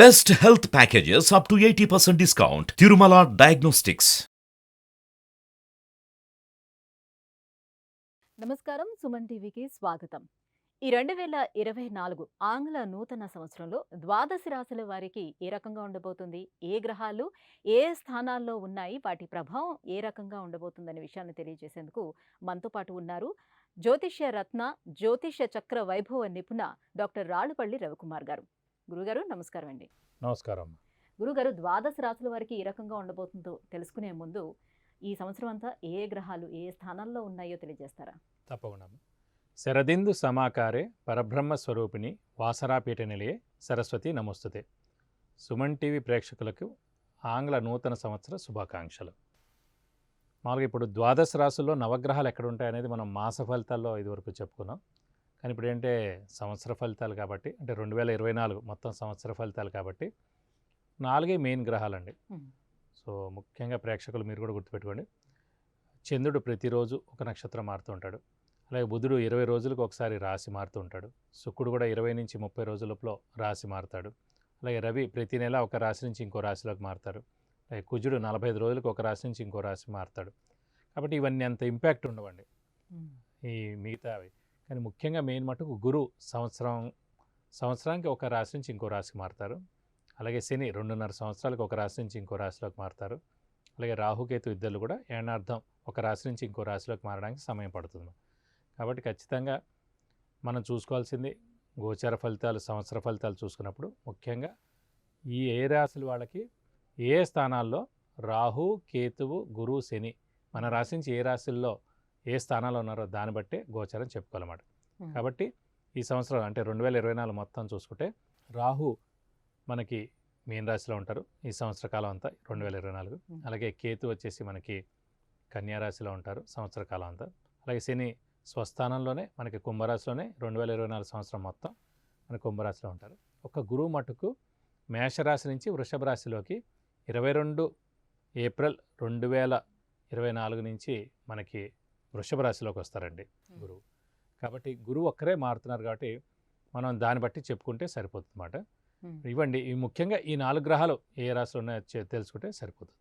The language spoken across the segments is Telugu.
Best health packages up to eighty percent discount Tirumala diagnostics నమస్కారం సుమన్ టీవీకి స్వాగతం. ఈ రెండు వేల ఇరవై నాలుగు ఆంగ్ల నూతన సంవత్సరంలో ద్వాదశ రాశుల వారికి ఏ రకంగా ఉండబోతుంది? ఏ గ్రహాలు ఏ స్థానాల్లో ఉన్నాయి? వాటి ప్రభావం ఏ రకంగా ఉండబోతుందనే విషయాన్ని తెలియజేసేందుకు మనతో పాటు ఉన్నారు జ్యోతిష్య రత్న జ్యోతిష్య చక్ర వైభవ నిపుణ డాక్టర్ రాళ్ళుపల్లి రవికుమార్ గారు. గురుగారు నమస్కారం అండి నమస్కారం. గురుగారు ద్వాదశ రాశుల వారికి ఏ రకంగా ఉండబోతుందో తెలుసుకునే ముందు ఈ సంవత్సరం అంతా ఏ గ్రహాలు ఏ స్థానాల్లో ఉన్నాయో తెలియజేస్తారా? తప్పకుండా. శరదిందు సమాకారే పరబ్రహ్మ స్వరూపిణి వాసరాపీఠ నిలయే సరస్వతి నమస్తుతే. సుమన్ టీవీ ప్రేక్షకులకు ఆంగ్ల నూతన సంవత్సర శుభాకాంక్షలు. మామూలుగా ఇప్పుడు ద్వాదశ రాశుల్లో నవగ్రహాలు ఎక్కడ ఉంటాయనేది మనం మాస ఫలితాల్లో ఇదివరకు చెప్పుకున్నాం. కానీ ఇప్పుడు ఏంటంటే సంవత్సర ఫలితాలు కాబట్టి అంటే రెండు వేల ఇరవై నాలుగు మొత్తం సంవత్సర ఫలితాలు కాబట్టి నాలుగే మెయిన్ గ్రహాలండి. సో ముఖ్యంగా ప్రేక్షకులు మీరు కూడా గుర్తుపెట్టుకోండి. చంద్రుడు ప్రతిరోజు ఒక నక్షత్రం మారుతూ ఉంటాడు. అలాగే బుధుడు ఇరవై రోజులకు ఒకసారి రాశి మారుతూ ఉంటాడు. శుక్రుడు కూడా ఇరవై నుంచి ముప్పై రోజుల లోపల రాశి మారుతాడు. అలాగే రవి ప్రతి నెల ఒక రాశి నుంచి ఇంకో రాశిలోకి మారుతారు అలాగే కుజుడు నలభై ఐదు రోజులకు ఒక రాశి నుంచి ఇంకో రాశి మారుతాడు. కాబట్టి ఇవన్నీ అంత ఇంపాక్ట్ ఉండవండి. ఈ మిగతావి. కానీ ముఖ్యంగా మెయిన్ మటుకు గురు సంవత్సరం సంవత్సరానికి ఒక రాశి నుంచి ఇంకో రాశికి మారుతారు. అలాగే శని రెండున్నర సంవత్సరాలకు ఒక రాశి నుంచి ఇంకో రాశిలోకి మారుతారు. అలాగే రాహుకేతు ఇద్దరు కూడా ఏనార్థం ఒక రాశి నుంచి ఇంకో రాశిలోకి మారడానికి సమయం పడుతుంది. కాబట్టి ఖచ్చితంగా మనం చూసుకోవాల్సింది గోచర ఫలితాలు సంవత్సర ఫలితాలు చూసుకున్నప్పుడు ముఖ్యంగా ఈ ఏ రాశుల వాళ్ళకి ఏ స్థానాల్లో రాహు కేతువు గురు శని మన రాశి నుంచి ఏ రాశుల్లో ఏ స్థానాల్లో ఉన్నారో దాన్ని బట్టే గోచారం చెప్పుకోవాలన్నమాట. కాబట్టి ఈ సంవత్సరం అంటే రెండు వేల ఇరవై నాలుగు మొత్తం చూసుకుంటే రాహు మనకి మీన రాశిలో ఉంటారు. ఈ సంవత్సర కాలం అంతా రెండు వేల ఇరవై నాలుగు. అలాగే కేతు వచ్చేసి మనకి కన్యా రాశిలో ఉంటారు సంవత్సర కాలం అంతా. అలాగే శని స్వస్థానంలోనే మనకి కుంభరాశిలోనే రెండు వేల ఇరవై నాలుగు సంవత్సరం మొత్తం మన కుంభరాశిలో ఉంటారు. ఒక గురువు మటుకు మేషరాశి నుంచి వృషభ రాశిలోకి ఇరవై రెండు ఏప్రిల్ రెండు వేల ఇరవై నాలుగు నుంచి మనకి వృషభ రాశిలోకి వస్తారండి గురువు. కాబట్టి గురువు ఒక్కరే మారుతున్నారు కాబట్టి మనం దాన్ని బట్టి చెప్పుకుంటే సరిపోతుంది అన్నమాట Hmm. ఇవ్వండి ఈ ముఖ్యంగా ఈ నాలుగు గ్రహాలు ఏ రాశిలో ఉన్నాయో తెలుసుకుంటే సరిపోతుంది.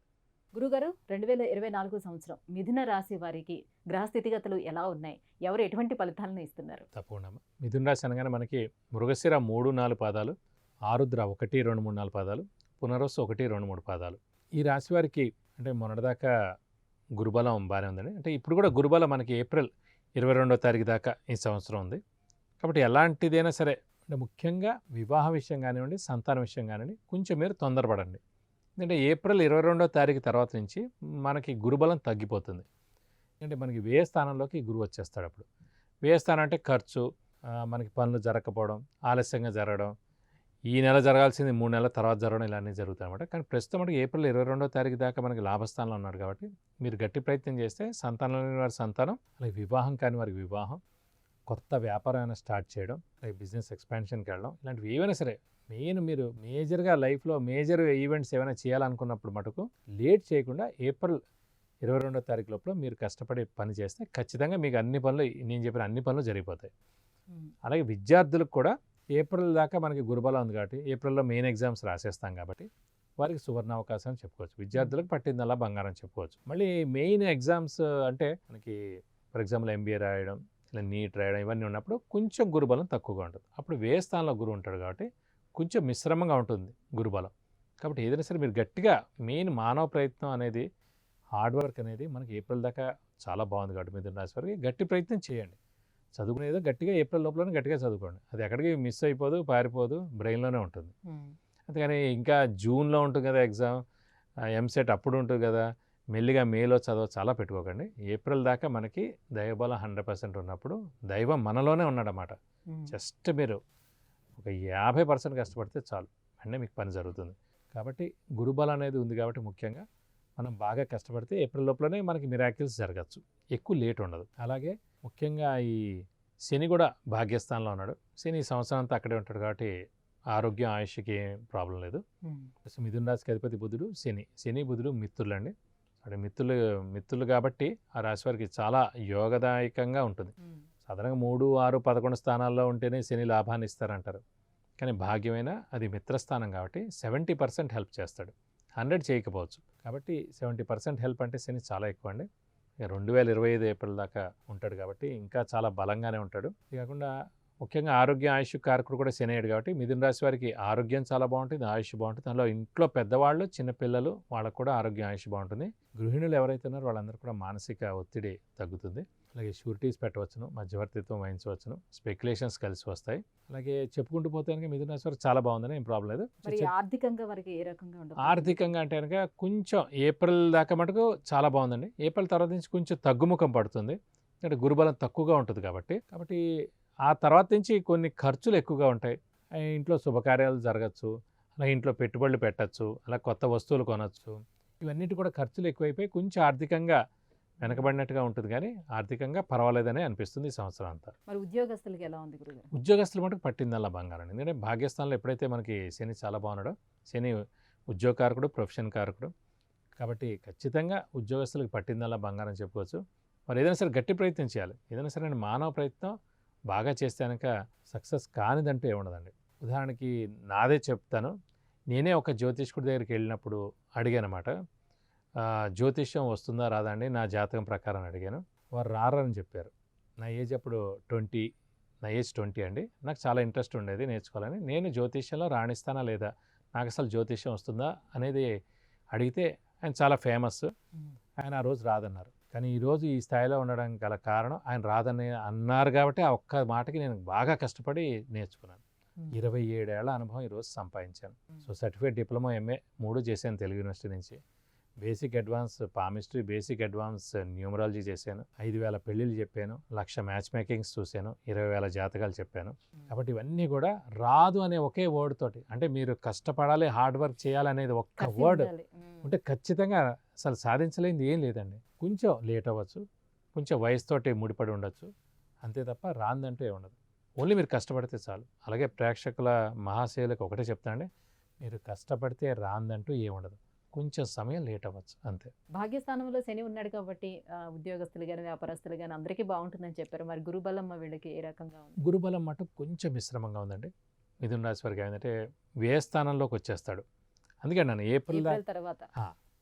గురుగారు రెండు వేల ఇరవై నాలుగు సంవత్సరం మిథున రాశి వారికి గ్రహ స్థితిగతులు ఎలా ఉన్నాయి? ఎవరు ఎటువంటి ఫలితాలను ఇస్తున్నారు? తప్పకుండా మిథున రాశి అనగానే మనకి మృగశిర మూడు నాలుగు పాదాలు ఆరుద్ర ఒకటి రెండు మూడు నాలుగు పాదాలు పునరస్సు ఒకటి రెండు మూడు పాదాలు. ఈ రాశి వారికి అంటే మొన్నటిదాకా గురుబలం బాగానే ఉందండి. అంటే ఇప్పుడు కూడా గురుబలం మనకి ఏప్రిల్ ఇరవై రెండో తారీఖు దాకా ఈ సంవత్సరం ఉంది. కాబట్టి ఎలాంటిదైనా సరే అంటే ముఖ్యంగా వివాహ విషయం కానివ్వండి సంతాన విషయం కానివ్వండి కొంచెం మీరు తొందరపడండి. ఎందుకంటే ఏప్రిల్ ఇరవై రెండో తారీఖు తర్వాత నుంచి మనకి గురుబలం తగ్గిపోతుంది. అంటే మనకి వ్యయ స్థానంలోకి గురువు వచ్చేస్తాడు అప్పుడు. వ్యయ స్థానం అంటే ఖర్చు మనకి పనులు జరగకపోవడం ఆలస్యంగా జరగడం ఈ నెల జరగాల్సింది మూడు నెలల తర్వాత జరగడం ఇలాంటివి జరుగుతాయి అనమాట కానీ ప్రస్తుతం మనకి ఏప్రిల్ ఇరవై రెండో తారీఖు దాకా మనకి లాభస్థానంలో ఉన్నాడు కాబట్టి మీరు గట్టి ప్రయత్నం చేస్తే సంతానం లేని వారి సంతానం అలాగే వివాహం కాని వారికి వివాహం కొత్త వ్యాపారం అయినా స్టార్ట్ చేయడం అలాగే బిజినెస్ ఎక్స్పాన్షన్కి వెళ్ళడం ఇలాంటివి ఏవైనా సరే మెయిన్ మీరు మేజర్గా లైఫ్లో మేజర్ ఈవెంట్స్ ఏమైనా చేయాలనుకున్నప్పుడు మటుకు లేట్ చేయకుండా ఏప్రిల్ ఇరవై రెండో తారీఖు లోపల మీరు కష్టపడి పని చేస్తే ఖచ్చితంగా మీకు అన్ని పనులు నేను చెప్పిన అన్ని పనులు జరిగిపోతాయి. అలాగే విద్యార్థులకు కూడా ఏప్రిల్ దాకా మనకి గురుబలం ఉంది కాబట్టి ఏప్రిల్లో మెయిన్ ఎగ్జామ్స్ రాసేస్తాం కాబట్టి వారికి సువర్ణ అవకాశం చెప్పుకోవచ్చు. విద్యార్థులకు పట్టిందల్లా బంగారం చెప్పుకోవచ్చు. మళ్ళీ మెయిన్ ఎగ్జామ్స్ అంటే మనకి ఫర్ ఎగ్జాంపుల్ ఎంబీఏ రాయడం ఇలా నీట్ రాయడం ఇవన్నీ ఉన్నప్పుడు కొంచెం గురుబలం తక్కువగా ఉంటుంది. అప్పుడు వే స్థానంలో గురువు ఉంటాడు కాబట్టి కొంచెం మిశ్రమంగా ఉంటుంది గురుబలం. కాబట్టి ఏదైనా సరే మీరు గట్టిగా మెయిన్ మానవ ప్రయత్నం అనేది హార్డ్ వర్క్ అనేది మనకి ఏప్రిల్ దాకా చాలా బాగుంది కాబట్టి మిథున రాశి వారికి గట్టి ప్రయత్నం చేయండి. చదువుకునేదో గట్టిగా ఏప్రిల్ లోపలనే గట్టిగా చదువుకోండి. అది ఎక్కడికి మిస్ అయిపోదు పారిపోదు బ్రెయిన్లోనే ఉంటుంది. అందుకని ఇంకా జూన్లో ఉంటుంది కదా ఎగ్జామ్ ఎంసెట్ అప్పుడు ఉంటుంది కదా మెల్లిగా మేలో చదవ చాలా పెట్టుకోకండి. ఏప్రిల్ దాకా మనకి దైవబలం హండ్రెడ్ పర్సెంట్ ఉన్నప్పుడు దైవం మనలోనే ఉన్నాడన్నమాట. జస్ట్ మీరు ఒక యాభై పర్సెంట్ కష్టపడితే చాలు అంటే మీకు పని జరుగుతుంది. కాబట్టి గురుబలం అనేది ఉంది కాబట్టి ముఖ్యంగా మనం బాగా కష్టపడితే ఏప్రిల్ లోపలనే మనకి మిరాకిల్స్ జరగచ్చు. ఎక్కువ లేట్ ఉండదు. అలాగే ముఖ్యంగా ఈ శని కూడా భాగ్యస్థానంలో ఉన్నాడు. శని ఈ సంవత్సరం అంతా అక్కడే ఉంటాడు కాబట్టి ఆరోగ్యం ఆయుష్కి ఏం ప్రాబ్లం లేదు. మిథున రాశికి అధిపతి బుధుడు శని. శని బుధుడు మిత్రులు అండి అంటే మిత్రులు మిత్రులు కాబట్టి ఆ రాశి వారికి చాలా యోగదాయకంగా ఉంటుంది. సాధారణంగా మూడు ఆరు పదకొండు స్థానాల్లో ఉంటేనే శని లాభాన్ని ఇస్తారంటారు. కానీ భాగ్యమైన అది మిత్రస్థానం కాబట్టి సెవెంటీ పర్సెంట్ హెల్ప్ చేస్తాడు. హండ్రెడ్ చేయకపోవచ్చు. కాబట్టి సెవెంటీ పర్సెంట్ హెల్ప్ అంటే శని చాలా ఎక్కువ అండి రెండు వేల ఇరవై ఐదు ఏప్రిల్ దాకా ఉంటాడు కాబట్టి ఇంకా చాలా బలంగానే ఉంటాడు. ఇది కాకుండా ముఖ్యంగా ఆరోగ్య ఆయుష్ కారకుడు కూడా శనేయుడు కాబట్టి మిథున రాశి వారికి ఆరోగ్యం చాలా బాగుంటుంది ఆయుష్ బాగుంటుంది. దానిలో ఇంట్లో పెద్దవాళ్ళు చిన్నపిల్లలు వాళ్ళకు కూడా ఆరోగ్య ఆయుష్ బాగుంటుంది. గృహిణులు ఎవరైతే ఉన్నారో వాళ్ళందరూ కూడా మానసిక ఒత్తిడి తగ్గుతుంది. అలాగే షూరిటీస్ పెట్టవచ్చును మధ్యవర్తిత్వం వహించవచ్చును స్పెక్యులేషన్స్ కలిసి వస్తాయి. అలాగే చెప్పుకుంటూ పోతే మిథున రాశి వారికి చాలా బాగుందని ఏం ప్రాబ్లం లేదు. ఆర్థికంగా వారికి ఏ రకంగా ఆర్థికంగా అంటే కనుక కొంచెం ఏప్రిల్ దాకా మటుకు చాలా బాగుందండి. ఏప్రిల్ తర్వాత నుంచి కొంచెం తగ్గుముఖం పడుతుంది. అంటే గురుబలం తక్కువగా ఉంటుంది కాబట్టి. కాబట్టి ఆ తర్వాత నుంచి కొన్ని ఖర్చులు ఎక్కువగా ఉంటాయి. ఇంట్లో శుభకార్యాలు జరగచ్చు అలా ఇంట్లో పెట్టుబడులు పెట్టచ్చు అలా కొత్త వస్తువులు కొనచ్చు. ఇవన్నిటి కూడా ఖర్చులు ఎక్కువైపోయి కొంచెం ఆర్థికంగా వెనకబడినట్టుగా ఉంటుంది కానీ ఆర్థికంగా పర్వాలేదనే అనిపిస్తుంది ఈ సంవత్సరం అంతా. మరి ఉద్యోగస్తులకి ఎలా ఉంది ఉద్యోగస్తులు మటుకు పట్టిందల్లా బంగారం. ఎందుకంటే భాగ్యస్థానంలో ఎప్పుడైతే మనకి శని చాలా బాగున్నాడో శని ఉద్యోగకారకుడు ప్రొఫెషన్ కారకుడు కాబట్టి ఖచ్చితంగా ఉద్యోగస్తులకు పట్టిందల్లా బంగారం చెప్పుకోవచ్చు. మరి ఏదైనా సరే గట్టి ప్రయత్నం చేయాలి. ఏదైనా సరే మానవ ప్రయత్నం బాగా చేస్తే కనుక సక్సెస్ కానిదంటూ ఏముండదండి. ఉదాహరణకి నాదే చెప్తాను. నేనే ఒక జ్యోతిష్కుడి దగ్గరికి వెళ్ళినప్పుడు అడిగానమాట. "ఆ, జ్యోతిష్యం వస్తుందా రాదా అండి? నా జాతకం ప్రకారం అడిగాను. వారు రారని చెప్పారు. నా ఏజ్ అప్పుడు ట్వంటీ నా ఏజ్ ట్వంటీ అండి. నాకు చాలా ఇంట్రెస్ట్ ఉండేది నేర్చుకోవాలని. నేను జ్యోతిష్యంలో రాణిస్తానా లేదా? నాకు అసలు జ్యోతిష్యం వస్తుందా? అనేది అడిగితే ఆయన చాలా ఫేమస్. ఆయన ఆ రోజు రాదన్నారు. కానీ ఈరోజు ఈ స్థాయిలో ఉండడానికి గల కారణం ఆయన రాదని అన్నారు కాబట్టి ఆ ఒక్క మాటకి నేను బాగా కష్టపడి నేర్చుకున్నాను. ఇరవై ఏడేళ్ళ అనుభవం ఈరోజు సంపాదించాను. సో సర్టిఫికేట్ డిప్లొమా ఎంఏ మూడు చేశాను తెలుగు యూనివర్సిటీ నుంచి. Basic advance palmistry basic advance numerology చేశాను. ఐదు వేల పెళ్ళిళ్ళు చెప్పాను. లక్ష మ్యాచ్ మేకింగ్స్ చూశాను. ఇరవై వేల జాతకాలు చెప్పాను. కాబట్టి ఇవన్నీ కూడా రాదు అనే ఒకే వర్డ్ తోటి. అంటే మీరు కష్టపడాలి హార్డ్ వర్క్ చేయాలనేది ఒక్క కసి వర్డ్. ఉంటే ఖచ్చితంగా అసలు సాధించలేనిది ఏం లేదండి. కొంచెం లేట్ అవ్వచ్చు కొంచెం వయసుతోటి ముడిపడి ఉండొచ్చు. అంతే తప్ప రాందంటూ ఏ ఉండదు. ఓన్లీ మీరు కష్టపడితే చాలు. అలాగే ప్రేక్షకుల మహాశయులకు ఒకటే చెప్తానండి మీరు కష్టపడితే రాందంటూ ఏ ఉండదు. కొంచెం సమయం లేట్ అవ్వచ్చు అంతే. భాగ్యస్థానంలో శని ఉన్నాడు కాబట్టి ఉద్యోగస్తులు కానీ వ్యాపారస్తులు కానీ అందరికీ బాగుంటుందని చెప్పారు. మరి గురుబలం వీళ్ళకి ఏ రకంగా ఉంది? గురుబలం మటు కొంచెం మిశ్రమంగా ఉందండి. మిథున రాశి వారికి ఏంటంటే వ్యయ స్థానంలోకి వచ్చేస్తాడు. అందుకే నన్ను ఏప్రిల్ తర్వాత.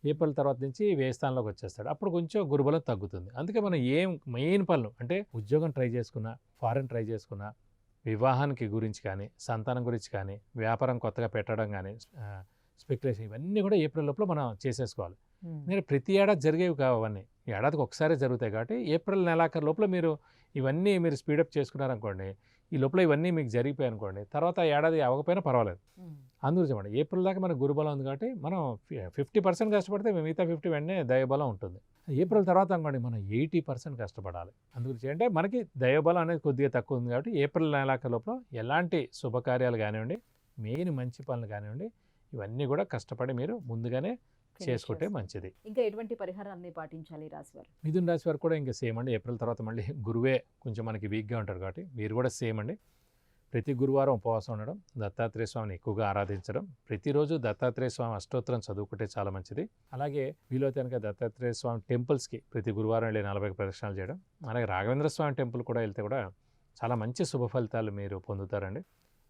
ఏప్రిల్ తర్వాత నుంచి వ్యయ స్థానంలోకి వచ్చేస్తాడు. అప్పుడు కొంచెం గురుబలం తగ్గుతుంది. అందుకే మనం ఏం మెయిన్ పనులు అంటే ఉద్యోగం ట్రై చేసుకున్నా ఫారెన్ ట్రై చేసుకున్నా వివాహానికి గురించి కానీ సంతానం గురించి కానీ వ్యాపారం కొత్తగా పెట్టడం కానీ స్పెక్యులేషన్ ఇవన్నీ కూడా ఏప్రిల్ లోపల మనం చేసేసుకోవాలి. మీరు ప్రతి ఏడాది జరిగేవి కావు అవన్నీ. ఏడాదికి ఒకసారి జరుగుతాయి కాబట్టి ఏప్రిల్ నెలాఖరు లోపల మీరు ఇవన్నీ మీరు స్పీడప్ చేసుకున్నారనుకోండి ఈ లోపల ఇవన్నీ మీకు జరిగిపోయాయి అనుకోండి తర్వాత ఏడాది అవ్వకపోయినా పర్వాలేదు. అందుకు చెప్పండి ఏప్రిల్ దాకా మనకు గురుబలం ఉంది కాబట్టి మనం ఫిఫ్టీ పర్సెంట్ కష్టపడితే మిగతా ఫిఫ్టీ వెంటనే దైవబలం ఉంటుంది. ఏప్రిల్ తర్వాత అనుకోండి మనం ఎయిటీ పర్సెంట్ కష్టపడాలి. అందుగురించి అంటే మనకి దైవబలం అనేది కొద్దిగా తక్కువ ఉంది కాబట్టి ఏప్రిల్ నెలాఖరు లోపల ఎలాంటి శుభకార్యాలు కానివ్వండి మెయిన్ మంచి పనులు కానివ్వండి ఇవన్నీ కూడా కష్టపడి మీరు ముందుగానే చేసుకుంటే చేసుకో. మంచిది. ఇంకా ఎటువంటి పరిహారాన్ని పాటించాలి ఈ రాశి వారు? మిథున రాశి వారు కూడా ఇంకా సేమ్ అండి. ఏప్రిల్ తర్వాత మళ్ళీ గురువే కొంచెం మనకి వీక్గా ఉంటారు కాబట్టి మీరు కూడా సేమ్ అండి. ప్రతి గురువారం ఉపవాసం ఉండడం దత్తాత్రేయ స్వామిని ఎక్కువగా ఆరాధించడం ప్రతిరోజు దత్తాత్రేయ స్వామి అష్టోత్తరం చదువుకుంటే చాలా మంచిది. అలాగే వీలైతే కనుక దత్తాత్రేయ స్వామి టెంపుల్స్కి ప్రతి గురువారం వెళ్ళి నలభై ప్రదక్షిణాలు చేయడం అలాగే రాఘవేంద్ర స్వామి టెంపుల్ కూడా వెళ్తే కూడా చాలా మంచి శుభ ఫలితాలు మీరు పొందుతారండి.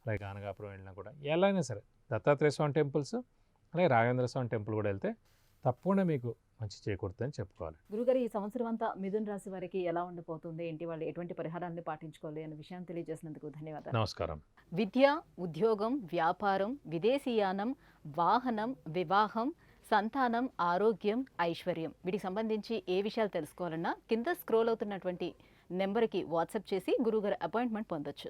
అలాగే గానగాపురం వెళ్ళినా కూడా ఎలా అయినా సరే దత్తాత్రేయ స్వామి టెంపుల్స్ అలాగే రాఘవేంద్ర స్వామి టెంపుల్ కూడా వెళ్తే తప్పకుండా మీకు మంచి చేకూరుతుందని చెప్పుకోవాలి. గురుగారు ఈ సంవత్సరం అంతా మిథున్ రాశి వారికి ఎలా ఉండబోతుంది ఏంటి? వాళ్ళు ఎటువంటి పరిహారాన్ని పాటించుకోవాలి అనే విషయాన్ని తెలియజేసినందుకు ధన్యవాదాలు. నమస్కారం. విద్య ఉద్యోగం వ్యాపారం విదేశీయానం వాహనం వివాహం సంతానం ఆరోగ్యం ఐశ్వర్యం. వీటికి సంబంధించి ఏ విషయాలు తెలుసుకోవాలన్నా కింద స్క్రోల్ అవుతున్నటువంటి నెంబర్కి వాట్సాప్ చేసి గురుగారు అపాయింట్మెంట్ పొందొచ్చు.